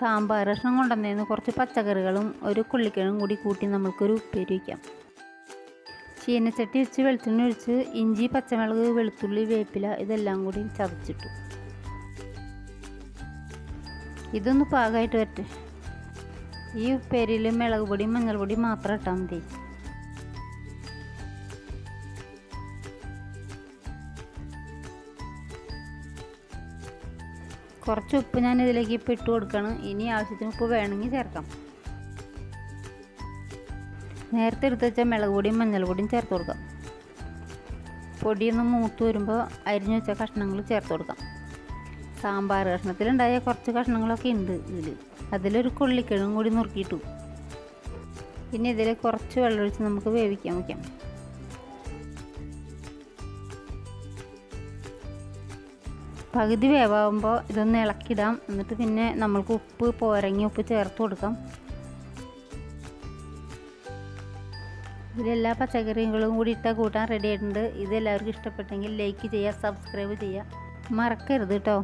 സാമ്പാർ കഷ്ണം കൊണ്ടുവന്നതിന് കുറച്ച് പച്ചക്കറികളും ഒരു കുള്ളിക്കിഴങ്ങും കൂടി കൂട്ടി നമുക്കൊരു ഉപ്പേരി വയ്ക്കാം ചീനച്ചട്ടി വെച്ച് വെളുത്തുള്ളി ഒഴിച്ച് ഇഞ്ചി പച്ചമുളക് വെളുത്തുള്ളി വേപ്പില ഇതെല്ലാം കൂടി ചതച്ചിട്ടു. ഇതൊന്ന് പാകമായിട്ട് വരട്ടെ. ഈ ഉപ്പേരിയിൽ മുളക് പൊടിയും മഞ്ഞൾപ്പൊടിയും മാത്രം ഇട്ടാൽ മതി. കുറച്ച് ഉപ്പ് ഞാൻ ഇതിലേക്ക് ഇപ്പം ഇട്ട് കൊടുക്കണം. ഇനി ആവശ്യത്തിന് ഉപ്പ് വേണമെങ്കിൽ ചേർക്കാം. നേരത്തെ എടുത്ത് വെച്ച മുളക് പൊടിയും മഞ്ഞൾ പൊടിയും ചേർത്ത് കൊടുക്കാം. പൊടിയൊന്ന് മൂത്ത് വരുമ്പോൾ അരിഞ്ഞു വെച്ച കഷ്ണങ്ങൾ ചേർത്ത് കൊടുക്കാം. സാമ്പാർ കഷ്ണത്തിലുണ്ടായ കുറച്ച് കഷ്ണങ്ങളൊക്കെ ഉണ്ട് ഇതിൽ അതിലൊരു കൊള്ളിക്കിഴങ്ങും കൂടി നുറുക്കിയിട്ടു. പിന്നെ ഇതിൽ കുറച്ച് വെള്ളമൊഴിച്ച് നമുക്ക് വേവിക്കാൻ വയ്ക്കാം പകുതി വേവാകുമ്പോൾ ഇതൊന്ന് ഇളക്കിടാം. എന്നിട്ട് പിന്നെ നമ്മൾക്ക് ഉപ്പ് പോരങ്ങി ഉപ്പ് ചേർത്ത് കൊടുക്കാം. ഇതിലെല്ലാ പച്ചക്കറികളും കൂടി ഇട്ട കൂട്ടാൻ റെഡി ആയിട്ടുണ്ട്. ഇത് എല്ലാവർക്കും ഇഷ്ടപ്പെട്ടെങ്കിൽ ലൈക്ക് ചെയ്യുക സബ്സ്ക്രൈബ് ചെയ്യുക. മറക്കരുത് കേട്ടോ